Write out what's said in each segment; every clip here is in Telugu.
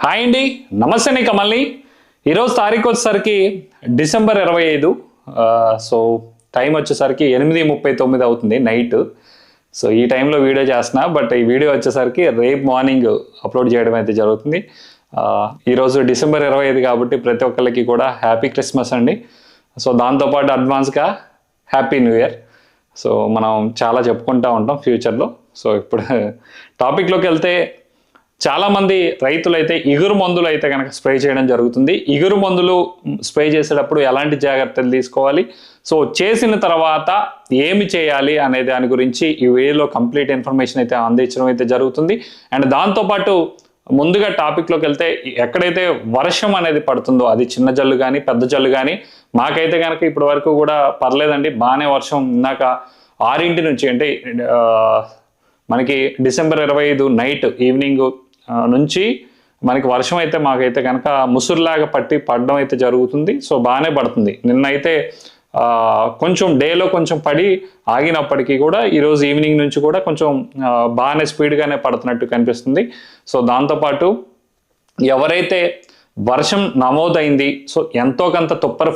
హాయ్ అండి. నమస్తే నీ కమల్ని. ఈరోజు తారీఖు వచ్చేసరికి డిసెంబర్ ఇరవై ఐదు. సో టైం వచ్చేసరికి ఎనిమిది ముప్పై తొమ్మిది అవుతుంది నైట్. సో ఈ టైంలో వీడియో చేస్తున్నా బట్ ఈ వీడియో వచ్చేసరికి రేపు మార్నింగ్ అప్లోడ్ చేయడం అయితే జరుగుతుంది. ఈరోజు డిసెంబర్ ఇరవై ఐదు కాబట్టి ప్రతి ఒక్కరికి కూడా హ్యాపీ క్రిస్మస్ అండి. సో దాంతోపాటు అడ్వాన్స్గా హ్యాపీ న్యూ ఇయర్. సో మనం చాలా చెప్పుకుంటూ ఉంటాం ఫ్యూచర్లో. సో ఇప్పుడు టాపిక్లోకి వెళ్తే చాలామంది రైతులైతే ఇగురు మందులు అయితే కనుక స్ప్రే చేయడం జరుగుతుంది. ఇగురు మందులు స్ప్రే చేసేటప్పుడు ఎలాంటి జాగ్రత్తలు తీసుకోవాలి? సో చేసిన తర్వాత ఏమి చేయాలి అనే దాని గురించి ఈ వీడియోలో కంప్లీట్ ఇన్ఫర్మేషన్ అయితే అందించడం అయితే జరుగుతుంది. అండ్ దాంతోపాటు ముందుగా టాపిక్లోకి వెళ్తే ఎక్కడైతే వర్షం అనేది పడుతుందో అది చిన్న జల్లు కానీ పెద్ద జల్లు కానీ మాకైతే కనుక ఇప్పటి వరకు కూడా పర్లేదండి. బాగానే వర్షం ఉన్నాక ఆరింటి నుంచి అంటే మనకి డిసెంబర్ ఇరవై ఐదు నైట్ ఈవినింగ్ నుంచి మనకి వర్షం అయితే మాకైతే కనుక ముసురులాగా పట్టి పడడం అయితే జరుగుతుంది. సో బాగానే పడుతుంది. నిన్నైతే కొంచెం డేలో కొంచెం పడి ఆగినప్పటికీ కూడా ఈరోజు ఈవినింగ్ నుంచి కూడా కొంచెం బాగానే స్పీడ్గానే పడుతున్నట్టు కనిపిస్తుంది. సో దాంతోపాటు ఎవరైతే వర్షం నమోదైంది సో ఎంతో కొంత తుప్పర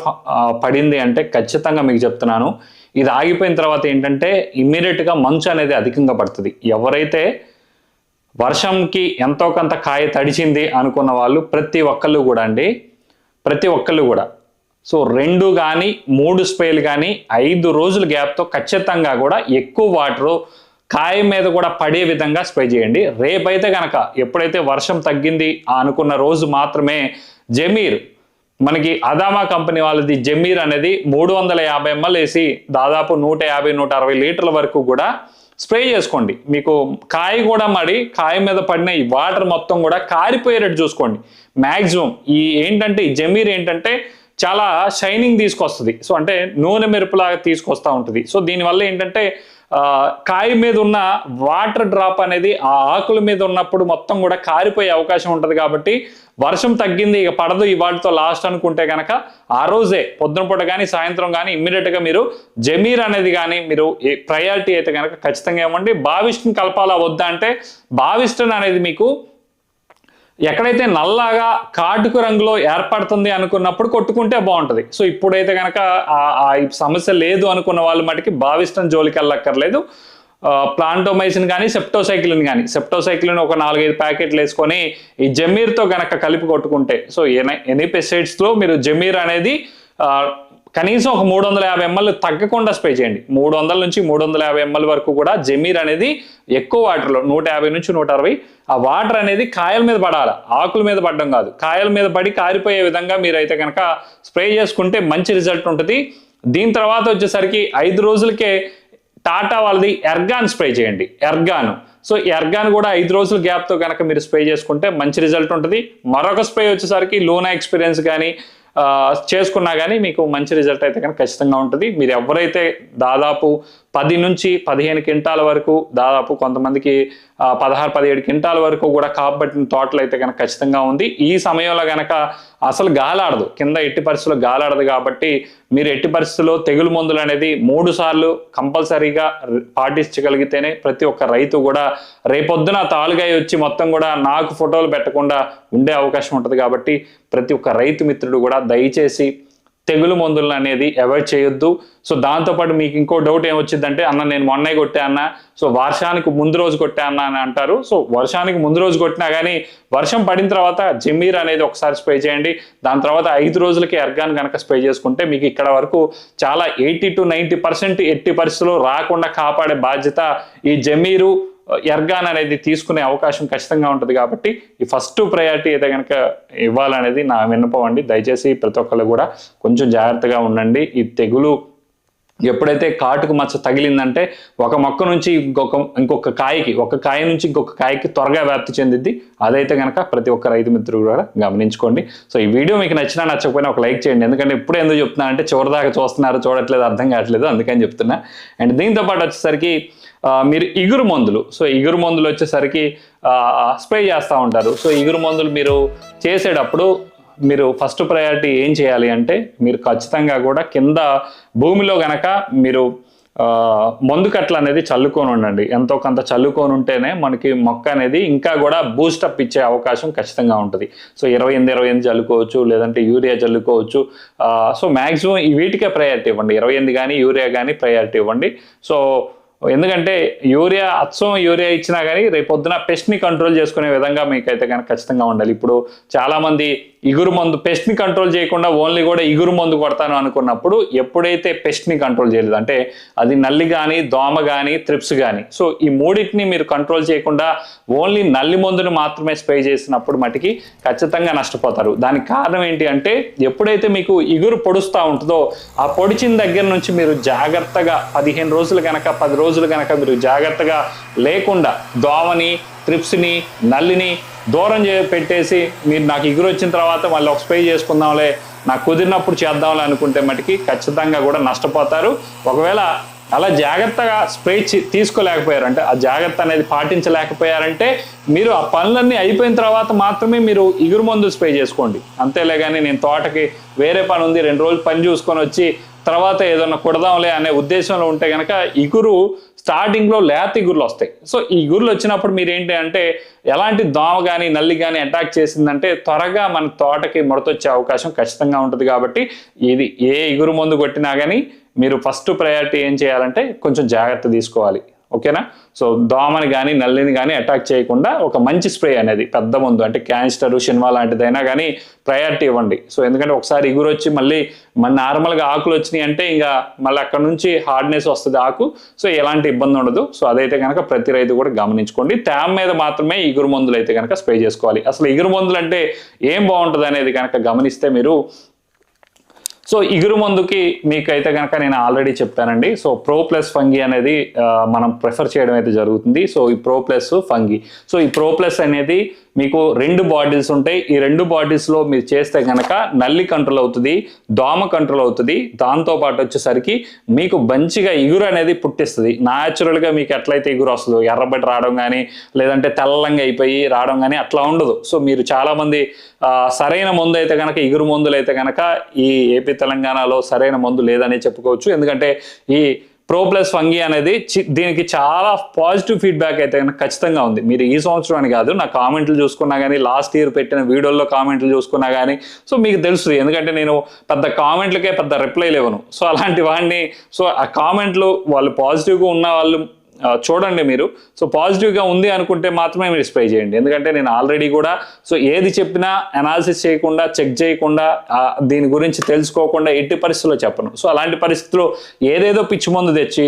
పడింది అంటే ఖచ్చితంగా మీకు చెప్తున్నాను. ఇది ఆగిపోయిన తర్వాత ఏంటంటే ఇమ్మీడియట్గా మంచు అనేది అధికంగా పడుతుంది. ఎవరైతే వర్షంకి ఎంతో కొంత కాయ తడిచింది అనుకున్న వాళ్ళు ప్రతి ఒక్కళ్ళు కూడా అండి. ప్రతి ఒక్కళ్ళు కూడా. సో రెండు కానీ మూడు స్ప్రేలు కానీ ఐదు రోజుల గ్యాప్తో ఖచ్చితంగా కూడా ఎక్కువ వాటరు కాయ మీద కూడా పడే విధంగా స్ప్రే చేయండి. రేపైతే కనుక ఎప్పుడైతే వర్షం తగ్గింది అనుకున్న రోజు మాత్రమే జమీర్ మనకి అదామా కంపెనీ వాళ్ళది జమీర్ అనేది మూడు వందల యాభై ఎంఎల్ వేసి దాదాపు నూట యాభై నూట అరవై లీటర్ల వరకు కూడా స్ప్రే చేసుకోండి. మీకు కాయ కూడా మడి కాయ మీద పడిన ఈ వాటర్ మొత్తం కూడా కారిపోయేటట్టు చూసుకోండి. మ్యాక్సిమం ఈ ఏంటంటే ఈ జమీర్ ఏంటంటే చాలా షైనింగ్ తీసుకొస్తుంది. సో అంటే నూనె మెరుపులాగా తీసుకొస్తూ ఉంటుంది. సో దీనివల్ల ఏంటంటే కాయ మీద ఉన్న వాటర్ డ్రాప్ అనేది ఆ ఆకుల మీద ఉన్నప్పుడు మొత్తం కూడా కారిపోయే అవకాశం ఉంటుంది కాబట్టి వర్షం తగ్గింది ఇక పడదు ఈ లాస్ట్ అనుకుంటే కనుక ఆ రోజే పొద్దున పూట కానీ సాయంత్రం కానీ ఇమ్మీడియట్గా మీరు జమీర్ అనేది కానీ మీరు ప్రయారిటీ అయితే కనుక ఖచ్చితంగా ఏమండి బావిస్టన్ కలపాలా వద్దా అంటే బావిస్టన్ అనేది మీకు ఎక్కడైతే నల్లగా కాటుకు రంగులో ఏర్పడుతుంది అనుకున్నప్పుడు కొట్టుకుంటే బాగుంటుంది. సో ఇప్పుడైతే కనుక ఆ- సమస్య లేదు అనుకున్న వాళ్ళు మటుకి భావిష్టం జోలికి వెళ్ళక్కర్లేదు. ప్లాంటోమైసిన్ కానీ సెప్టోసైక్లిన్ కానీ. సెప్టోసైక్లిన్ ఒక నాలుగైదు ప్యాకెట్లు వేసుకొని ఈ జమీర్తో గనక కలిపి కొట్టుకుంటే సో ఎనీ ఎనీ పెస్టిసైడ్స్లో మీరు జమీర్ అనేది కనీసం ఒక మూడు వందల యాభై ఎంఎల్ తగ్గకుండా స్ప్రే చేయండి. మూడు వందల నుంచి మూడు వందల యాభై ఎంఎల్ వరకు కూడా జమీర్ అనేది ఎక్కువ వాటర్లో నూట యాభై నుంచి నూట అరవై ఆ వాటర్ అనేది కాయల మీద పడాలి. ఆకుల మీద పడడం కాదు. కాయల మీద పడి కారిపోయే విధంగా మీరైతే కనుక స్ప్రే చేసుకుంటే మంచి రిజల్ట్ ఉంటుంది. దీని తర్వాత వచ్చేసరికి ఐదు రోజులకే టాటా వాళ్ళది ఎర్గాన్ స్ప్రే చేయండి. ఎర్గాన్. సో ఎర్గాన్ కూడా ఐదు రోజుల గ్యాప్తో కనుక మీరు స్ప్రే చేసుకుంటే మంచి రిజల్ట్ ఉంటుంది. మరొక స్ప్రే వచ్చేసరికి లోనా ఎక్స్పీరియన్స్ కానీ చేసుకున్నా కానీ మీకు మంచి రిజల్ట్ అయితే కనుక ఖచ్చితంగా ఉంటుంది. మీరు ఎవరైతే దాదాపు పది నుంచి పదిహేను క్వింటాల వరకు దాదాపు కొంతమందికి పదహారు పదిహేడు క్వింటాల వరకు కూడా కాపబట్టిన తోటలు అయితే కనుక ఖచ్చితంగా ఉంది. ఈ సమయంలో కనుక అసలు గాలాడదు. కింద ఎట్టి పరిస్థితుల్లో గాలాడదు కాబట్టి మీరు ఎట్టి పరిస్థితుల్లో తెగులు మందులు అనేది మూడు సార్లు కంపల్సరీగా పాటించగలిగితేనే ప్రతి ఒక్క రైతు కూడా రేపొద్దున తాలుగాయ వచ్చి మొత్తం కూడా నాకు ఫోటోలు పెట్టకుండా ఉండే అవకాశం ఉంటుంది కాబట్టి ప్రతి ఒక్క రైతు మిత్రుడు కూడా దయచేసి తెగులు మందులను అనేది అవాయిడ్ చేయొద్దు. సో దాంతోపాటు మీకు ఇంకో డౌట్ ఏమొచ్చిందంటే అన్న నేను మొన్నే కొట్టాన్న సో వర్షానికి ముందు రోజు కొట్టాన్న అని అంటారు. సో వర్షానికి ముందు రోజు కొట్టినా కానీ వర్షం పడిన తర్వాత జమీర్ అనేది ఒకసారి స్ప్రే చేయండి. దాని తర్వాత ఐదు రోజులకి ఎర్గాన్ కనుక స్ప్రే చేసుకుంటే మీకు ఇక్కడ వరకు చాలా ఎయిటీ టు నైంటీ పర్సెంట్ ఎట్టి పరిస్థితుల్లో రాకుండా కాపాడే బాధ్యత ఈ జమీరు ఎర్గాన్ అనేది తీసుకునే అవకాశం ఖచ్చితంగా ఉంటుంది కాబట్టి ఈ ఫస్ట్ ప్రయారిటీ అయితే కనుక ఇవ్వాలనేది నా విన్నపం అండి. దయచేసి ప్రతి ఒక్కళ్ళు కూడా కొంచెం జాగ్రత్తగా ఉండండి. ఈ తెగులు ఎప్పుడైతే కాటుకు మచ్చ తగిలిందంటే ఒక మొక్క నుంచి ఇంకొక ఇంకొక కాయకి ఒక కాయ నుంచి ఇంకొక కాయకి త్వరగా వ్యాప్తి చెందిద్ది. అదైతే కనుక ప్రతి ఒక్క రైతు మిత్రుడు కూడా గమనించుకోండి. సో ఈ వీడియో మీకు నచ్చినా నచ్చకపోయినా ఒక లైక్ చేయండి. ఎందుకంటే ఇప్పుడు ఎందుకు చెప్తున్నా అంటే చివరిదాకా చూస్తున్నారు చూడట్లేదు అర్థం కావట్లేదు. అందుకని చెప్తున్నా. అండ్ దీంతో పాటు వచ్చేసరికి మీరు ఇగురు మందులు. సో ఇగురు మందులు వచ్చేసరికి స్ప్రే చేస్తూ ఉంటారు. సో ఇగురు మందులు మీరు చేసేటప్పుడు మీరు ఫస్ట్ ప్రయారిటీ ఏం చేయాలి అంటే మీరు ఖచ్చితంగా కూడా కింద భూమిలో గనక మీరు మందు కట్టలు అనేది చల్లుకొని ఉండండి. ఎంతో కొంత చల్లుకొని ఉంటేనే మనకి మొక్క అనేది ఇంకా కూడా బూస్టప్ ఇచ్చే అవకాశం ఖచ్చితంగా ఉంటుంది. సో ఇరవై ఎనిమిది ఇరవై ఎనిమిది చల్లుకోవచ్చు లేదంటే యూరియా చల్లుకోవచ్చు. సో మ్యాక్సిమం వీటికే ప్రయారిటీ ఇవ్వండి. ఇరవై ఎనిమిది కానీ యూరియా కానీ ప్రయారిటీ ఇవ్వండి. సో ఎందుకంటే యూరియా అచ్చం యూరియా ఇచ్చినా కానీ రేపొద్దున పెస్ట్ని కంట్రోల్ చేసుకునే విధంగా మీకైతే కనుక ఖచ్చితంగా ఉండాలి. ఇప్పుడు చాలా మంది ఇగురు మందు పెస్ట్ని కంట్రోల్ చేయకుండా ఓన్లీ కూడా ఇగురు మందు కొడతాను అనుకున్నప్పుడు ఎప్పుడైతే పెస్ట్ని కంట్రోల్ చేయలేదు అంటే అది నల్లి కానీ దోమ కానీ త్రిప్స్ కానీ సో ఈ మూడింటిని మీరు కంట్రోల్ చేయకుండా ఓన్లీ నల్లి మందుని మాత్రమే స్ప్రే చేసినప్పుడు మటుకి ఖచ్చితంగా నష్టపోతారు. దానికి కారణం ఏంటి అంటే ఎప్పుడైతే మీకు ఇగురు పొడుస్తూ ఉంటుందో ఆ పొడిచిన దగ్గర నుంచి మీరు జాగ్రత్తగా పదిహేను రోజులు కనుక పది రోజులు కనుక మీరు జాగ్రత్తగా లేకుండా దోమని త్రిప్స్ని నల్లిని దూరం చే పెట్టేసి మీరు నాకు ఇగురు వచ్చిన తర్వాత మళ్ళీ ఒక స్ప్రే చేసుకుందాంలే నాకు కుదిరినప్పుడు చేద్దాంలే అనుకుంటే మటుకి ఖచ్చితంగా కూడా నష్టపోతారు. ఒకవేళ అలా జాగ్రత్తగా స్ప్రే చి- తీసుకోలేకపోయారంటే ఆ జాగ్రత్త అనేది పాటించలేకపోయారంటే మీరు ఆ పనులన్నీ అయిపోయిన తర్వాత మాత్రమే మీరు ఇగురు మందు స్ప్రే చేసుకోండి. అంతేలే కానీ నేను తోటకి వేరే పని ఉంది రెండు రోజులు పని చూసుకొని వచ్చి తర్వాత ఏదన్నా కుడదాంలే అనే ఉద్దేశంలో ఉంటే కనుక ఇగురు స్టార్టింగ్లో లేత ఇగురులు వస్తాయి. సో ఈ గుర్లు వచ్చినప్పుడు మీరు ఏంటి అంటే ఎలాంటి దోమ కానీ నల్లి కానీ అటాక్ చేసిందంటే త్వరగా మన తోటకి ముడతొచ్చే అవకాశం ఖచ్చితంగా ఉంటుంది కాబట్టి ఇది ఏ ఇగురు మందు కొట్టినా కానీ మీరు ఫస్ట్ ప్రయారిటీ ఏం చేయాలంటే కొంచెం జాగ్రత్త తీసుకోవాలి. ఓకేనా? సో దోమని కానీ నల్లిని కానీ అటాక్ చేయకుండా ఒక మంచి స్ప్రే అనేది పెద్ద మందు అంటే క్యాన్స్టర్ షిన్వా లాంటిదైనా కానీ ప్రయారిటీ ఇవ్వండి. సో ఎందుకంటే ఒకసారి ఇగురు వచ్చి మళ్ళీ మన నార్మల్గా ఆకులు వచ్చినాయి అంటే ఇంకా మళ్ళీ అక్కడ నుంచి హార్డ్నెస్ వస్తుంది ఆకు. సో ఎలాంటి ఇబ్బంది ఉండదు. సో అదైతే కనుక ప్రతి రైతు కూడా గమనించుకోండి. తేమ మీద మాత్రమే ఇగురు మందులు అయితే కనుక స్ప్రే చేసుకోవాలి. అసలు ఇగురు మందులు అంటే ఏం బాగుంటుంది అనేది కనుక గమనిస్తే మీరు సో ఇగురు మందుకి మీకైతే కనుక నేను ఆల్రెడీ చెప్పానండి సో ప్రో ప్లస్ ఫంగి అనేది మనం ప్రిఫర్ చేయడం అయితే జరుగుతుంది. సో ఈ ప్రో ప్లస్ ఫంగి. సో ఈ ప్రో ప్లస్ అనేది మీకు రెండు బాటిల్స్ ఉంటాయి. ఈ రెండు బాటిల్స్లో మీరు చేస్తే కనుక నల్లి కంట్రోల్ అవుతుంది దోమ కంట్రోల్ అవుతుంది. దాంతో పాటు వచ్చేసరికి మీకు మంచిగా ఇగురు అనేది పుట్టిస్తుంది. న్యాచురల్గా మీకు ఎట్లయితే ఇగురు వస్తుందో ఎర్రబెట్టి రావడం కానీ లేదంటే తెల్లంగా అయిపోయి రావడం కానీ అట్లా ఉండదు. సో మీరు చాలామంది సరైన మందు అయితే కనుక ఇగురు మందులు అయితే కనుక ఈ ఏపీ తెలంగాణలో సరైన మందు లేదని చెప్పుకోవచ్చు. ఎందుకంటే ఈ ప్రో ప్లస్ ఫంగి అనేది చి- దీనికి చాలా పాజిటివ్ ఫీడ్బ్యాక్ అయితే ఖచ్చితంగా ఉంది. మీరు ఈ సంవత్సరం అని కాదు నా కామెంట్లు చూసుకున్నా కానీ లాస్ట్ ఇయర్ పెట్టిన వీడియోల్లో కామెంట్లు చూసుకున్నా కానీ సో మీకు తెలుస్తుంది ఎందుకంటే నేను పెద్ద కామెంట్లకే పెద్ద రిప్లై లేవను. సో అలాంటి వాడిని సో ఆ కామెంట్లు వాళ్ళు పాజిటివ్గా ఉన్న వాళ్ళు చూడండి మీరు. సో పాజిటివ్గా ఉంది అనుకుంటే మాత్రమే మీరు స్ప్రే చేయండి. ఎందుకంటే నేను ఆల్రెడీ కూడా సో ఏది చెప్పినా అనాలిసిస్ చేయకుండా చెక్ చేయకుండా దీని గురించి తెలుసుకోకుండా ఎట్టి పరిస్థితుల్లో చెప్పను. సో అలాంటి పరిస్థితుల్లో ఏదేదో పిచ్చి మందు తెచ్చి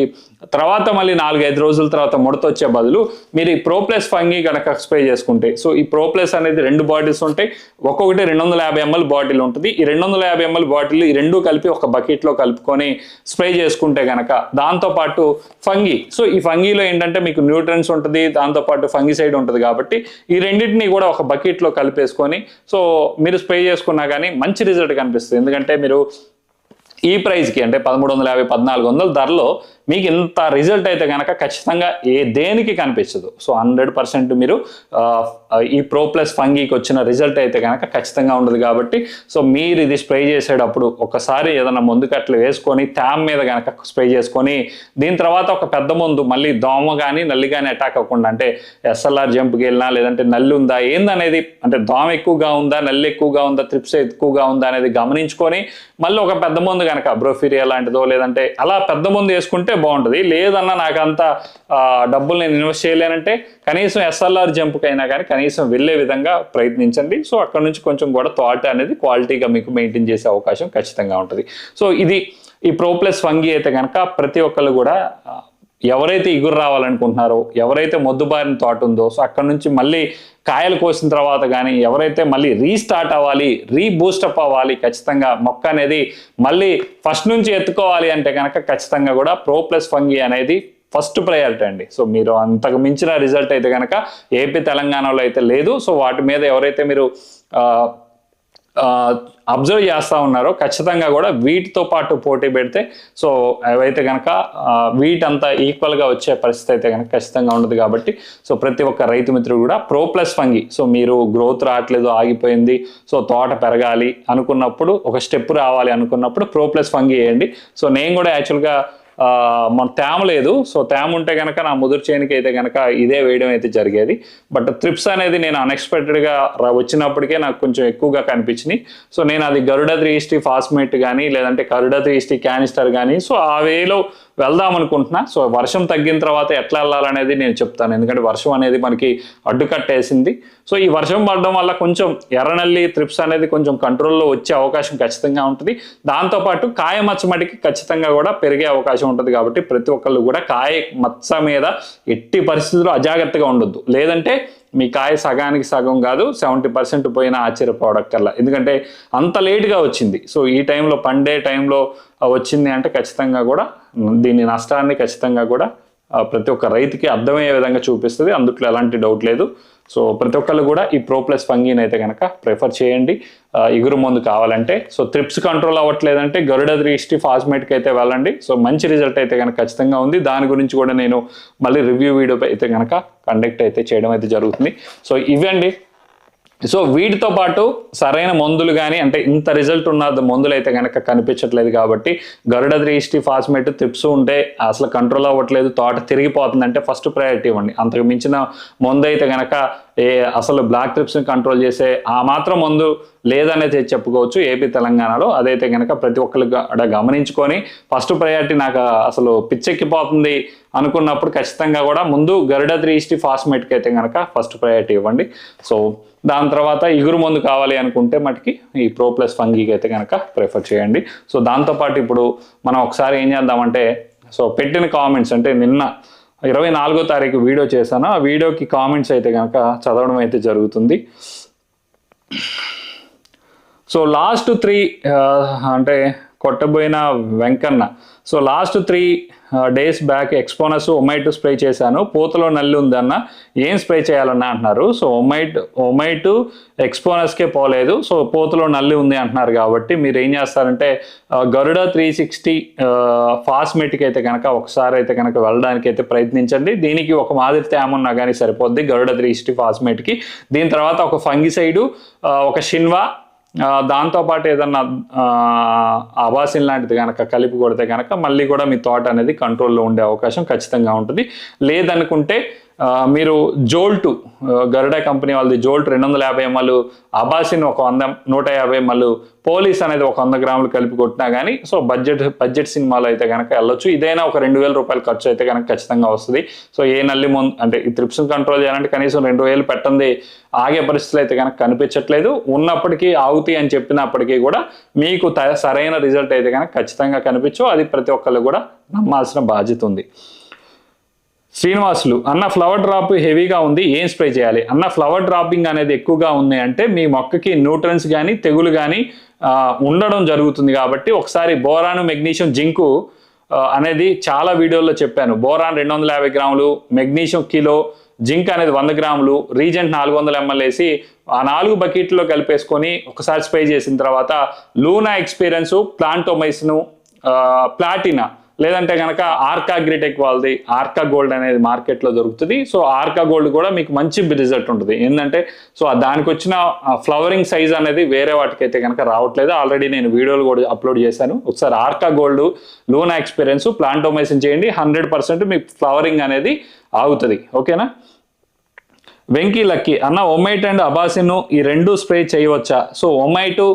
తర్వాత మళ్ళీ నాలుగైదు రోజుల తర్వాత ముడత వచ్చే బదులు మీరు ఈ ప్రోప్లస్ ఫంగి కనుక స్ప్రే చేసుకుంటే సో ఈ ప్రోప్లస్ అనేది రెండు బాటిల్స్ ఉంటాయి. ఒక్కొక్కటి రెండు వందల యాభై ఎంఎల్ బాటిల్ ఉంటుంది. ఈ రెండు వందల యాభై ఎంఎల్ బాటిల్ ఈ రెండు కలిపి ఒక బకెట్లో కలుపుకొని స్ప్రే చేసుకుంటే కనుక దాంతోపాటు ఫంగి. సో ఈ ఫంగీలో ఏంటంటే మీకు న్యూట్రన్స్ ఉంటుంది దాంతోపాటు ఫంగిసైడ్ ఉంటుంది కాబట్టి ఈ రెండింటిని కూడా ఒక బకెట్లో కలిపేసుకొని సో మీరు స్ప్రే చేసుకున్నా కానీ మంచి రిజల్ట్ కనిపిస్తుంది. ఎందుకంటే మీరు ఈ ప్రైస్కి అంటే పదమూడు వందల యాభై పద్నాలుగు వందల ధరలో మీకు ఇంత రిజల్ట్ అయితే కనుక ఖచ్చితంగా ఏ దేనికి కనిపించదు. సో హండ్రెడ్ పర్సెంట్ మీరు ఈ ప్రో ప్లస్ ఫంగీకి వచ్చిన రిజల్ట్ అయితే కనుక ఖచ్చితంగా ఉండదు కాబట్టి సో మీరు ఇది స్ప్రే చేసేటప్పుడు ఒకసారి ఏదైనా మందు కట్లు వేసుకొని ట్యామ్ మీద కనుక స్ప్రే చేసుకొని దీని తర్వాత ఒక పెద్ద మందు మళ్ళీ దోమ కానీ నల్లి కానీ అటాక్ అవ్వకుండా అంటే ఎస్ఎల్ఆర్ జంప్కి వెళ్ళినా లేదంటే నల్లి ఉందా ఏందనేది అంటే దోమ ఎక్కువగా ఉందా నల్లి ఎక్కువగా ఉందా త్రిప్స్ ఎక్కువగా ఉందా అనేది గమనించుకొని మళ్ళీ ఒక పెద్ద మందు కనుక బ్రోఫీరియా లాంటిదో లేదంటే అలా పెద్ద ముందు వేసుకుంటే బాగుంటుంది. లేదన్నా నాకు అంత డబ్బులు నేను ఇన్వెస్ట్ చేయలేనంటే కనీసం ఎస్ఎల్ఆర్ జంప్కైనా అయినా కానీ కనీసం వెళ్ళే విధంగా ప్రయత్నించండి. సో అక్కడ నుంచి కొంచెం కూడా థాట్ అనేది క్వాలిటీగా మీకు మెయింటైన్ చేసే అవకాశం ఖచ్చితంగా ఉంటుంది. సో ఇది ఈ ప్రో ప్లస్ అయితే కనుక ప్రతి ఒక్కళ్ళు కూడా ఎవరైతే ఇగురు రావాలనుకుంటున్నారో ఎవరైతే మొద్దుబారిన తోట ఉందో సో అక్కడ నుంచి మళ్ళీ కాయలు కోసిన తర్వాత కానీ ఎవరైతే మళ్ళీ రీస్టార్ట్ అవ్వాలి రీబూస్టప్ అవ్వాలి ఖచ్చితంగా మొక్క అనేది మళ్ళీ ఫస్ట్ నుంచి ఎత్తుకోవాలి అంటే కనుక ఖచ్చితంగా కూడా ప్రో ప్లస్ ఫంగి అనేది ఫస్ట్ ప్రయారిటీ అండి. సో మీరు అంతకు మించిన రిజల్ట్ అయితే కనుక ఏపీ తెలంగాణలో అయితే లేదు. సో వాటి మీద ఎవరైతే మీరు అబ్జర్వ్ చేస్తూ ఉన్నారో ఖచ్చితంగా కూడా వీటితో పాటు పోటీ పెడితే సో అవైతే కనుక వీటంతా ఈక్వల్గా వచ్చే పరిస్థితి అయితే కనుక ఖచ్చితంగా ఉండదు కాబట్టి సో ప్రతి ఒక్క రైతు మిత్రుడు కూడా ప్రో ప్లస్ ఫంగి సో మీరు గ్రోత్ రావట్లేదు ఆగిపోయింది సో తోట పెరగాలి అనుకున్నప్పుడు ఒక స్టెప్ రావాలి అనుకున్నప్పుడు ప్రో ప్లస్ ఫంగి వేయండి. సో నేను కూడా యాక్చువల్గా మన తేమ లేదు. సో తేమ ఉంటే కనుక నా ముదురు చేనికి అయితే కనుక ఇదే వేయడం అయితే జరిగేది. బట్ త్రిప్స్ అనేది నేను అన్ఎక్స్పెక్టెడ్గా వచ్చినప్పటికే నాకు కొంచెం ఎక్కువగా కనిపించినాయి. సో నేను అది గరుడ త్రీ ఇస్టీ ఫాస్మేట్ కానీ లేదంటే గరుడ త్రీ ఇస్టీ క్యానిస్టర్ కానీ సో ఆ వేలో వెళ్దాం అనుకుంటున్నా. సో వర్షం తగ్గిన తర్వాత ఎట్లా వెళ్ళాలనేది నేను చెప్తాను. ఎందుకంటే వర్షం అనేది మనకి అడ్డుకట్టేసింది. సో ఈ వర్షం పడడం వల్ల కొంచెం ఎర్రనల్లి త్రిప్స్ అనేది కొంచెం కంట్రోల్లో వచ్చే అవకాశం ఖచ్చితంగా ఉంటుంది. దాంతోపాటు కాయ మచ్చ మటుకి ఖచ్చితంగా కూడా పెరిగే అవకాశం ఉంటుంది కాబట్టి ప్రతి ఒక్కళ్ళు కూడా కాయ మచ్చ మీద ఎట్టి పరిస్థితుల్లో అజాగ్రత్తగా ఉండొద్దు. లేదంటే మీ కాయ సగానికి సగం కాదు సెవెంటీ పర్సెంట్ పోయినా ఆశ్చర్యపోవడక్కర్లా ఎందుకంటే అంత లేట్గా వచ్చింది. సో ఈ టైంలో పండే టైంలో వచ్చింది అంటే ఖచ్చితంగా కూడా దీని నష్టాన్ని ఖచ్చితంగా కూడా ప్రతి ఒక్క రైతుకి అర్థమయ్యే విధంగా చూపిస్తుంది. అందుట్లో ఎలాంటి డౌట్ లేదు. సో ప్రతి ఒక్కళ్ళు కూడా ఈ ప్రో ప్లస్ ఫంగీని అయితే కనుక ప్రిఫర్ చేయండి. ఇగురు మందు కావాలంటే. సో త్రిప్స్ కంట్రోల్ అవ్వట్లేదంటే గరుడ దృష్టి ఫాస్మేట్కి అయితే వెళ్ళండి. సో మంచి రిజల్ట్ అయితే కనుక ఖచ్చితంగా ఉంది. దాని గురించి కూడా నేను మళ్ళీ రివ్యూ వీడియో అయితే కనుక కండక్ట్ అయితే చేయడం అయితే జరుగుతుంది. సో ఇవండి సో వీటితో పాటు సరైన మందులు కానీ అంటే ఇంత రిజల్ట్ ఉన్న మందులు అయితే కనుక కనిపించట్లేదు కాబట్టి గరుడ దృష్టి ఫాస్మేట్ త్రిప్స్ ఉంటే అసలు కంట్రోల్ అవ్వట్లేదు. తోట తిరిగిపోతుంది అంటే ఫస్ట్ ప్రయారిటీ ఇవ్వండి. అంతకు మించిన మందు అయితే కనుక ఏ అసలు బ్లాక్ ట్రిప్స్ని కంట్రోల్ చేసే ఆ మాత్రం మందు లేదనేది చెప్పుకోవచ్చు ఏపీ తెలంగాణలో. అదైతే కనుక ప్రతి ఒక్కరు కూడా గమనించుకొని ఫస్ట్ ప్రయారిటీ నాకు అసలు పిచ్చెక్కిపోతుంది. అనుకున్నప్పుడు ఖచ్చితంగా కూడా ముందు గరుడ త్రీ ఇస్టీ ఫాస్మేట్కి అయితే కనుక ఫస్ట్ ప్రయారిటీ ఇవ్వండి. సో దాని తర్వాత ఇగురు మందు కావాలి అనుకుంటే మటుకి ఈ ప్రో ప్లస్ ఫంగీకి అయితే కనుక ప్రిఫర్ చేయండి. సో దాంతోపాటు ఇప్పుడు మనం ఒకసారి ఏం చేద్దామంటే సో పెట్టిన కామెంట్స్ అంటే నిన్న ఇరవై నాలుగో తారీఖు వీడియో చేశాను. ఆ వీడియోకి కామెంట్స్ అయితే కనుక చదవడం అయితే జరుగుతుంది. సో లాస్ట్ త్రీ అంటే కొట్టబోయిన Venkanna. So last three days back Exponus Omite spray చేశాను. పూతలో నల్లి ఉందన్న. ఏం స్ప్రే చేయాలన్న అంటున్నారు. సో ఒమైట్ ఒమైట్ ఎక్స్పోనస్కే పోలేదు. సో పూతలో నల్లి ఉంది అంటున్నారు కాబట్టి మీరు ఏం చేస్తారంటే గరుడ త్రీ సిక్స్టీ ఫాస్మెటిక్ అయితే కనుక ఒకసారి అయితే కనుక వెళ్ళడానికి అయితే ప్రయత్నించండి. దీనికి ఒక మాదిరి తేమన్నా కానీ సరిపోద్ది. గరుడ త్రీ సిక్స్టీ ఫాస్మెట్కి దీని తర్వాత ఒక ఫంగిసైడు ఒక షిన్వా దాంతోపాటు ఏదన్నా అబాసిన్ లాంటిది కనుక కలిపి కొడితే కనుక మళ్ళీ కూడా మీ తోట అనేది కంట్రోల్లో ఉండే అవకాశం ఖచ్చితంగా ఉంటుంది. లేదనుకుంటే మీరు జోల్టు గరుడ కంపెనీ వాళ్ళది జోల్ట్ రెండు వందల యాభై ఎంఎల్ అబాసిన్ ఒక వంద నూట యాభై ఎంఎల్ పోలీస్ అనేది ఒక వంద గ్రాములు కలిపి కొట్టినా కానీ సో బడ్జెట్ బడ్జెట్ సినిమాలో అయితే కనుక వెళ్ళొచ్చు. ఇదైనా ఒక రెండు వేల రూపాయలు ఖర్చు అయితే కనుక ఖచ్చితంగా వస్తుంది. సో ఏ నల్లి ముందు అంటే ఈ త్రిప్స్ కంట్రోల్ చేయాలంటే కనీసం రెండు వేలు పెట్టండి ఆగే పరిస్థితులు అయితే కనుక కనిపించట్లేదు. ఉన్నప్పటికీ ఆగుతాయి అని చెప్పినప్పటికీ కూడా మీకు త- సరైన రిజల్ట్ అయితే కనుక ఖచ్చితంగా కనిపించు. అది ప్రతి ఒక్కళ్ళు కూడా నమ్మాల్సిన బాధ్యత ఉంది. శ్రీనివాసులు అన్న ఫ్లవర్ డ్రాప్ హెవీగా ఉంది ఏం స్ప్రే చేయాలి? అన్న ఫ్లవర్ డ్రాపింగ్ అనేది ఎక్కువగా ఉంది అంటే మీ మొక్కకి న్యూట్రన్స్ కానీ తెగులు కానీ ఉండడం జరుగుతుంది కాబట్టి ఒకసారి బోరాను మెగ్నీషియం జింకు అనేది చాలా వీడియోల్లో చెప్పాను. బోరాన్ రెండు వందల యాభై గ్రాములు మెగ్నీషియం కిలో జింక్ అనేది వంద గ్రాములు రీజెంట్ నాలుగు వందల ఎంఎల్ వేసి ఆ నాలుగు బకెట్లో కలిపేసుకొని ఒకసారి స్ప్రే చేసిన తర్వాత లూనా ఎక్స్పీరియన్స్ ప్లాంటోమైస్ను ప్లాటినా లేదంటే కనుక ఆర్కా గ్రిటెక్ వాళ్ళది ఆర్కా గోల్డ్ అనేది మార్కెట్లో దొరుకుతుంది. సో ఆర్కా గోల్డ్ కూడా మీకు మంచి రిజల్ట్ ఉంటుంది. ఏంటంటే సో దానికి వచ్చిన ఫ్లవరింగ్ సైజ్ అనేది వేరే వాటికైతే కనుక రావట్లేదు. ఆల్రెడీ నేను వీడియోలు కూడా అప్లోడ్ చేశాను. ఒకసారి Arka gold Luna Experience Plantomycin చేయండి. హండ్రెడ్ పర్సెంట్ మీ ఫ్లవరింగ్ అనేది ఆగుతుంది. ఓకేనా? వెంకీ లక్కీ అన్న ఒమైట్ అండ్ అబాసిన్ ఈ రెండు స్ప్రే చేయవచ్చా? సో ఒమైటు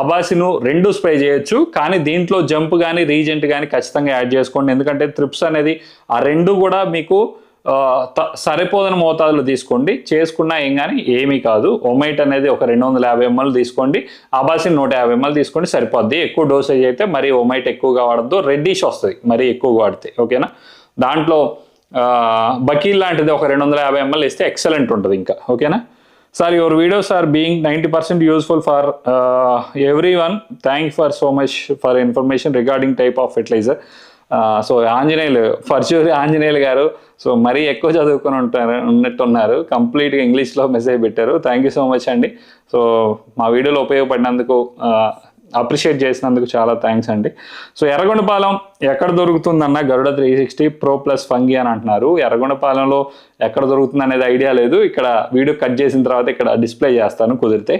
అబాసిను రెండు స్ప్రే చేయొచ్చు కానీ దీంట్లో జంప్ కానీ రీజెంట్ కానీ ఖచ్చితంగా యాడ్ చేసుకోండి. ఎందుకంటే త్రిప్స్ అనేది ఆ రెండు కూడా మీకు సరిపోదని మోతాదులో తీసుకోండి. చేసుకున్నా ఏం కానీ ఏమీ కాదు. ఒమైట్ అనేది ఒక రెండు వందల యాభై ఎంఎల్ తీసుకోండి. అబాసిన్ నూట యాభై ఎంఎల్ తీసుకోండి. సరిపోద్ది. ఎక్కువ డోసేజ్ అయితే మరీ ఒమైట్ ఎక్కువగా వాడద్దు. రెడ్డిష్ వస్తుంది. మరీ ఎక్కువగా వాడితే. ఓకేనా దాంట్లో బకీల్ లాంటిది ఒక రెండు వందల యాభై ఎంఎల్ ఇస్తే ఎక్సలెంట్ ఉంటుంది ఇంకా. ఓకేనా sir your videos are being ninety percent useful for every one thank for so much for information regarding type of fertilizer so Anjaneyulu Parchuri Anjaneyulu garu so మరీ ఎక్కువ చదువుకొని ఉంటారు ఉన్నట్టున్నారు. కంప్లీట్గా ఇంగ్లీష్లో మెసేజ్ పెట్టారు. థ్యాంక్ యూ సో మచ్ అండి. సో మా వీడియోలో ఉపయోగపడినందుకు uh, అప్రిషియేట్ చేసినందుకు చాలా థ్యాంక్స్ అండి. సో ఎర్రగొండపాలెం ఎక్కడ దొరుకుతుందన్న Garuda three sixty pro plus fungi అని అంటున్నారు. ఎర్రగొండపాలెంలో ఎక్కడ దొరుకుతుంది అనేది ఐడియా లేదు. ఇక్కడ వీడియో కట్ చేసిన తర్వాత ఇక్కడ డిస్ప్లే చేస్తాను కుదిరితే.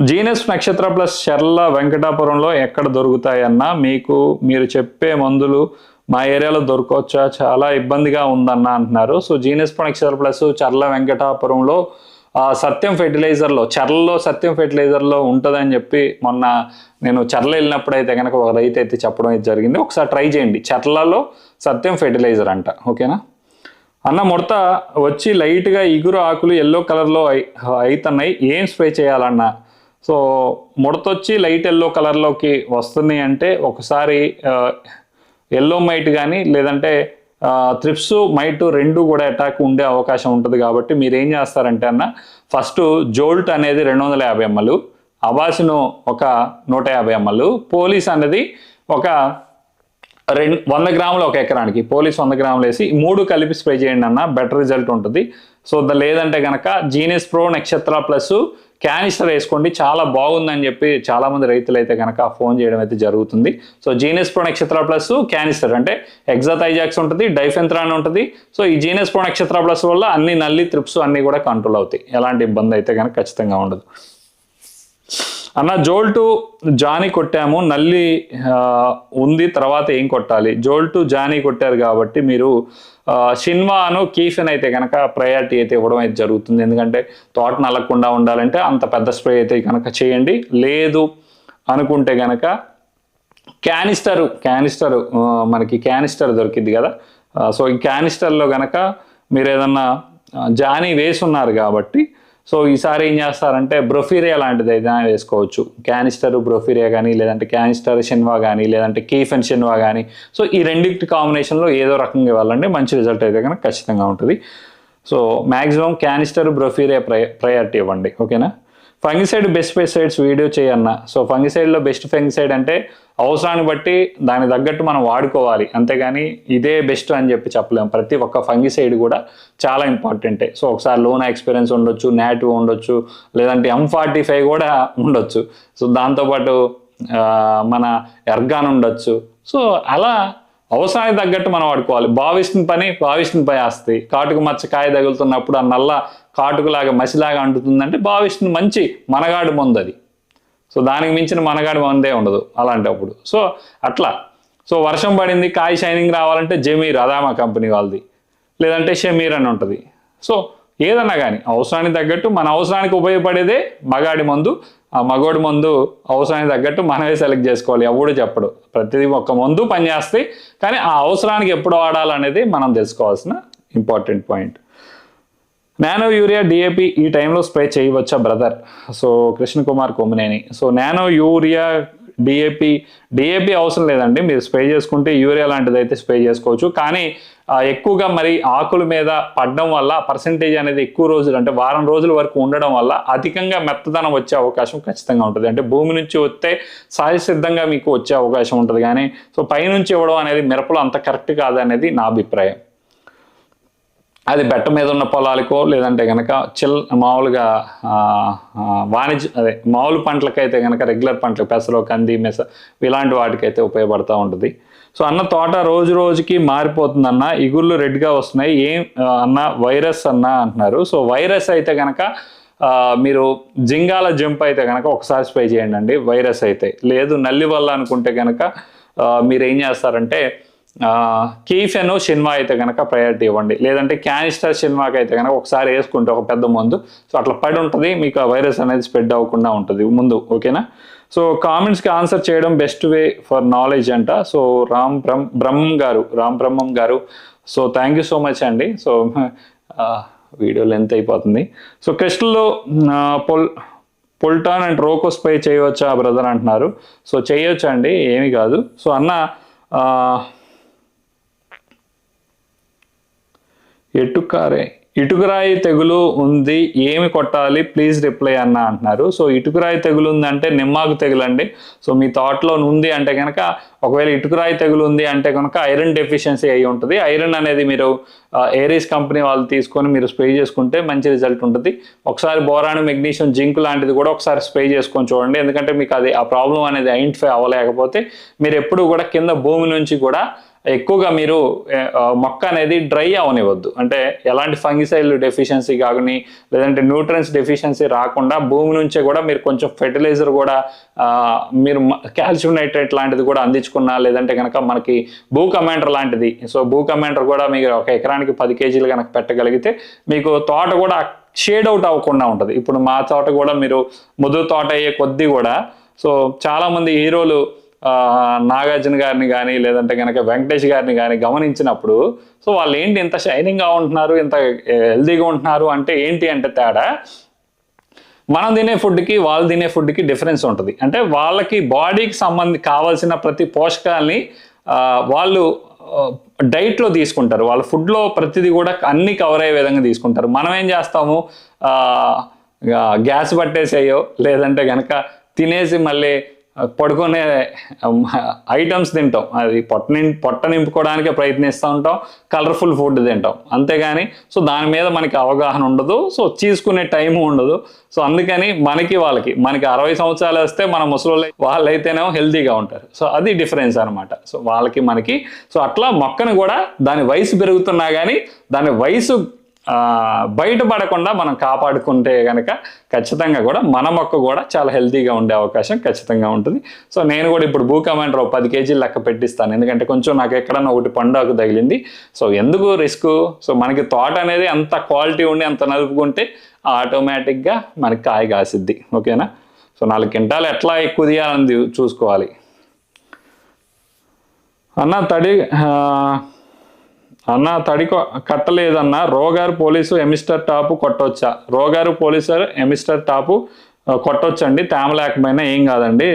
జీనస్ నక్షత్ర ప్లస్ షర్ల వెంకటాపురంలో ఎక్కడ దొరుకుతాయన్న మీకు మీరు చెప్పే మందులు మా ఏరియాలో దొరకవచ్చా చాలా ఇబ్బందిగా ఉందన్న అంటున్నారు. So genius Nakshatra plus Charla వెంకటాపురంలో ఆ, సత్యం ఫెర్టిలైజర్లో చర్లలో సత్యం ఫెర్టిలైజర్లో ఉంటుందని చెప్పి మొన్న నేను చర్ల వెళ్ళినప్పుడు అయితే కనుక ఒక రైతు అయితే చెప్పడం అయితే జరిగింది. ఒకసారి ట్రై చేయండి. చర్లలో సత్యం ఫెర్టిలైజర్ అంట. ఓకేనా? అన్న ముడత వచ్చి లైట్గా ఇగురు ఆకులు ఎల్లో కలర్లో అవుతున్నాయి ఏం స్ప్రే చేయాలన్న? సో ముడత వచ్చి లైట్ ఎల్లో కలర్లోకి వస్తున్నాయి అంటే ఒకసారి ఎల్లో మైట్ కానీ లేదంటే త్రిప్స్ మైట్ రెండు కూడా అటాక్ ఉండే అవకాశం ఉంటుంది కాబట్టి మీరు ఏం చేస్తారంటే అన్న ఫస్ట్ జోల్ట్ అనేది రెండు వందల యాభై ఎంఎల్ అబాసిను ఒక నూట యాభై ఎంఎల్ పోలీస్ అనేది ఒక రెండు వంద గ్రాములు ఒక ఎకరానికి పోలీస్ వంద గ్రాములు వేసి మూడు కలిపి స్ప్రే చేయండి అన్న బెటర్ రిజల్ట్ ఉంటుంది. సో లేదంటే కనుక genius pro Nakshatra plus canister వేసుకోండి చాలా బాగుందని చెప్పి చాలా మంది రైతులు అయితే కనుక ఫోన్ చేయడం అయితే జరుగుతుంది. So genius pro Nakshatra plus canister అంటే ఎగ్జాథైజాక్స్ ఉంటుంది డైఫెంత్రాన్ ఉంటుంది. సో ఈ జీనియస్ ప్రో నక్షత్ర ప్లస్ వల్ల అన్ని నల్లి త్రిప్స్ అన్నీ కూడా కంట్రోల్ అవుతాయి. ఎలాంటి ఇబ్బంది అయితే కనుక ఖచ్చితంగా ఉండదు. అన్న జోల్టు జానీ కొట్టాము నల్లి ఉంది తర్వాత ఏం కొట్టాలి? జోల్టు జానీ కొట్టారు కాబట్టి మీరు సినిమాను షిన్వాను కీఫెన్ అయితే కనుక ప్రయారిటీ అయితే ఇవ్వడం అయితే జరుగుతుంది. ఎందుకంటే తోట నల్లకుండా ఉండాలంటే అంత పెద్ద స్ప్రే అయితే కనుక చేయండి. లేదు అనుకుంటే కనుక క్యానిస్టర్ క్యానిస్టర్ మనకి క్యానిస్టర్ దొరికింది కదా. సో ఈ క్యానిస్టర్లో కనుక మీరు ఏదన్నా జానీ వేసి ఉన్నారు కాబట్టి సో ఈసారి ఏం చేస్తారంటే బ్రొఫీరియా లాంటిది ఏదైనా వేసుకోవచ్చు. క్యానిస్టర్ బ్రొఫీరియా కానీ లేదంటే క్యానిస్టర్ షెన్వా కానీ లేదంటే కీఫెన్ షెన్వా కానీ సో ఈ రెండింటి కాంబినేషన్లో ఏదో రకంగా ఇవ్వాలంటే మంచి రిజల్ట్ అయితే కనుక ఖచ్చితంగా ఉంటుంది. సో మ్యాక్సిమం క్యానిస్టర్ బ్రొఫీరియా ప్రయ ప్రయారిటీ ఇవ్వండి ఓకేనా? ఫంగిసైడ్ బెస్ట్ పెస్టిసైడ్స్ వీడియో చేయన్న. సో ఫంగిసైడ్లో బెస్ట్ ఫంగిసైడ్ అంటే అవసరాన్ని బట్టి దాని తగ్గట్టు మనం వాడుకోవాలి. అంతేగాని ఇదే బెస్ట్ అని చెప్పి చెప్పలేము ప్రతి ఒక్క ఫంగిసైడ్ కూడా చాలా ఇంపార్టెంటే. సో ఒకసారి లోనా ఎక్స్పీరియన్స్ ఉండొచ్చు నాటివ్ ఉండొచ్చు లేదంటే ఎం ఫార్టీ ఫైవ్ కూడా ఉండొచ్చు. సో దాంతోపాటు మన ఎర్గాన్ ఉండొచ్చు. సో అలా అవసరానికి తగ్గట్టు మనం వాడుకోవాలి. భావిష్ణ పని భావిష్ణ పై ఆస్తి. కాటుకు మచ్చ కాయ తగులుతున్నప్పుడు ఆ నల్ల కాటుకులాగా మసిలాగా అంటుతుందంటే భావిష్ణ మంచి మనగాడు ముందది సో దానికి మించిన మనగాడి వందే ఉండదు అలాంటప్పుడు. సో అట్లా. సో వర్షం పడింది కాయ షైనింగ్ రావాలంటే జమీర్ అదామా కంపెనీ వాళ్ళది. లేదంటే షమీర్ అని ఉంటుంది. సో ఏదన్నా కానీ అవసరానికి తగ్గట్టు మన అవసరానికి ఉపయోగపడేదే మగాడి మందు. ఆ మగోడి మందు అవసరానికి తగ్గట్టు మనమే సెలెక్ట్ చేసుకోవాలి ఎవడు చెప్పడు. ప్రతిదీ ఒక్క మందు పనిచేస్తాయి కానీ ఆ అవసరానికి ఎప్పుడు వాడాలనేది మనం తెలుసుకోవాల్సిన important point. Nano urea DAP ఈ టైంలో స్ప్రే చేయవచ్చా brother so Krishna Kumar Kommineni so nano urea DAP DAP అవసరం లేదండి. మీరు స్ప్రే చేసుకుంటే యూరియా లాంటిది అయితే స్ప్రే చేసుకోవచ్చు. కానీ ఎక్కువగా మరి ఆకుల మీద పడడం వల్ల పర్సంటేజ్ అనేది ఎక్కువ రోజులు అంటే వారం రోజుల వరకు ఉండడం వల్ల అధికంగా మెత్తదనం వచ్చే అవకాశం ఖచ్చితంగా ఉంటుంది. అంటే భూమి నుంచి వస్తే సహజ సిద్ధంగా మీకు వచ్చే అవకాశం ఉంటుంది. కానీ సో పైనుంచి ఇవ్వడం అనేది మిరపలో అంత కరెక్ట్ కాదనేది నా అభిప్రాయం. అది బెట్ట మీద ఉన్న పొలాలకో లేదంటే కనుక చిల్ మామూలుగా వాణిజ్య అదే మామూలు పంటలకైతే కనుక రెగ్యులర్ పంటలు పెసలు కంది మెస ఇలాంటి వాటికైతే ఉపయోగపడుతూ ఉంటుంది. సో అన్న తోట రోజు రోజుకి మారిపోతుంది అన్న ఇగుళ్ళు రెడ్గా వస్తున్నాయి ఏం అన్న వైరస్ అన్న అంటున్నారు. సో వైరస్ అయితే కనుక మీరు జింగాల జంప్ అయితే కనుక ఒకసారి స్ప్రే చేయండి అండి వైరస్ అయితే. లేదు నల్లి వల్ల అనుకుంటే కనుక మీరు ఏం చేస్తారంటే కీఫెన్ సినిమా అయితే కనుక ప్రయారిటీ ఇవ్వండి. లేదంటే క్యానిస్టర్ సినిమాకి అయితే కనుక ఒకసారి వేసుకుంటే ఒక పెద్ద మందు. సో అట్లా పడి ఉంటుంది. మీకు ఆ వైరస్ అనేది స్ప్రెడ్ అవ్వకుండా ఉంటుంది. ముందు ఓకేనా సో కామెంట్స్కి ఆన్సర్ చేయడం బెస్ట్ వే ఫర్ నాలెడ్జ్ అంట. So Ram Brahma Brahmam garu Ram Brahmam garu. So thank you so much అండి. సో వీడియో లెంత్ అయిపోతుంది. సో క్రిస్టల్లో పొల్ పొల్టాన్ అండ్ రోకోస్పై చేయవచ్చా బ్రదర్ అంటున్నారు. సో చేయొచ్చా అండి ఏమీ కాదు. సో అన్న ఎటుకారే ఇటుకరాయి తెగులు ఉంది ఏమి కొట్టాలి ప్లీజ్ రిప్లై అన్న అంటున్నారు. సో ఇటుకరాయి తెగులు ఉంది అంటే నిమ్మాకు తెగులు అండి సో మీ థాట్లో ఉంది అంటే కనుక ఒకవేళ ఇటుకరాయి తెగులు ఉంది అంటే కనుక ఐరన్ డెఫిషియన్సీ అయి ఉంటుంది. ఐరన్ అనేది మీరు ఏరీస్ కంపెనీ వాళ్ళు తీసుకొని మీరు స్ప్రే చేసుకుంటే మంచి రిజల్ట్ ఉంటుంది. ఒకసారి బోరాను మెగ్నీషియం జింక్ లాంటిది కూడా ఒకసారి స్ప్రే చేసుకొని చూడండి. ఎందుకంటే మీకు అది ఆ ప్రాబ్లం అనేది ఐడెంటిఫై అవ్వలేకపోతే మీరు ఎప్పుడు కూడా కింద భూమి నుంచి కూడా ఎక్కువగా మీరు మొక్క అనేది డ్రై అవనివ్వద్దు. అంటే ఎలాంటి ఫంగిసైల్ డెఫిషియన్సీ కానీ లేదంటే న్యూట్రన్స్ డెఫిషియన్సీ రాకుండా భూమి నుంచే కూడా మీరు కొంచెం ఫెర్టిలైజర్ కూడా మీరు కాల్షియం నైట్రేట్ లాంటిది కూడా అందించుకున్నా లేదంటే కనుక మనకి భూ కమాండర్ లాంటిది. సో భూ కమాండర్ కూడా మీరు ఒక ఎకరానికి పది కేజీలు కనుక పెట్టగలిగితే మీకు తోట కూడా షేడ్ అవుట్ అవ్వకుండా ఉంటుంది. ఇప్పుడు మా తోట కూడా మీరు ముదురు తోట అయ్యే కొద్దీ కూడా సో చాలామంది హీరోలు నాగార్జున గారిని కానీ లేదంటే కనుక వెంకటేష్ గారిని కానీ గమనించినప్పుడు సో వాళ్ళు ఏంటి ఇంత షైనింగ్గా ఉంటున్నారు ఇంత హెల్దీగా ఉంటున్నారు అంటే ఏంటి అంటే తేడా మనం తినే ఫుడ్కి వాళ్ళు తినే ఫుడ్కి డిఫరెన్స్ ఉంటుంది. అంటే వాళ్ళకి బాడీకి సంబంధి కావాల్సిన ప్రతి పోషకాల్ని వాళ్ళు డైట్లో తీసుకుంటారు. వాళ్ళ ఫుడ్లో ప్రతిదీ కూడా అన్ని కవర్ అయ్యే విధంగా తీసుకుంటారు. మనం ఏం చేస్తాము? గ్యాస్ పట్టేసేయో లేదంటే కనుక తినేసి మళ్ళీ పడుకునే ఐటమ్స్ తింటాం. అది పొట్ట నిం పొట్ట నింపుకోవడానికే ప్రయత్నిస్తూ ఉంటాం. కలర్ఫుల్ ఫుడ్ తింటాం. అంతేగాని సో దాని మీద మనకి అవగాహన ఉండదు. సో తీసుకునే టైం ఉండదు. సో అందుకని మనకి వాళ్ళకి మనకి అరవై సంవత్సరాలు వస్తే మన ముసలి వాళ్ళైతేనేమో హెల్తీగా ఉంటారు. సో అది డిఫరెన్స్ అనమాట సో వాళ్ళకి మనకి సో అట్లా మొక్కను కూడా దాని వయసు పెరుగుతున్నా కానీ దాని వయసు బయటపడకుండా మనం కాపాడుకుంటే కనుక ఖచ్చితంగా కూడా మన మొక్క కూడా చాలా హెల్తీగా ఉండే అవకాశం ఖచ్చితంగా ఉంటుంది. సో నేను కూడా ఇప్పుడు భూ కమాండర్ ఒక పది కేజీలు లెక్క పెట్టిస్తాను. ఎందుకంటే కొంచెం నాకు ఎక్కడన్నా ఒకటి పండుగ తగిలింది. సో ఎందుకు రిస్క్? సో మనకి తోట అనేది అంత క్వాలిటీ ఉండి అంత నలుపుకుంటే ఆటోమేటిక్గా మనకి కాయ కాసిద్ది. ఓకేనా? సో నాలుగు క్వింటాలు ఎట్లా ఎక్కువ తీయాలని చూ- చూసుకోవాలి. అన్న తడి అన్న తడి కట్టలేదన్న రోగారు పోలీసు ఎమిస్టర్ టాపు కొట్టొచ్చా? రోగారు పోలీసు ఎమిస్టర్ టాపు కొట్టొచ్చండి తేమ లేకపోయినా ఏం కాదండి.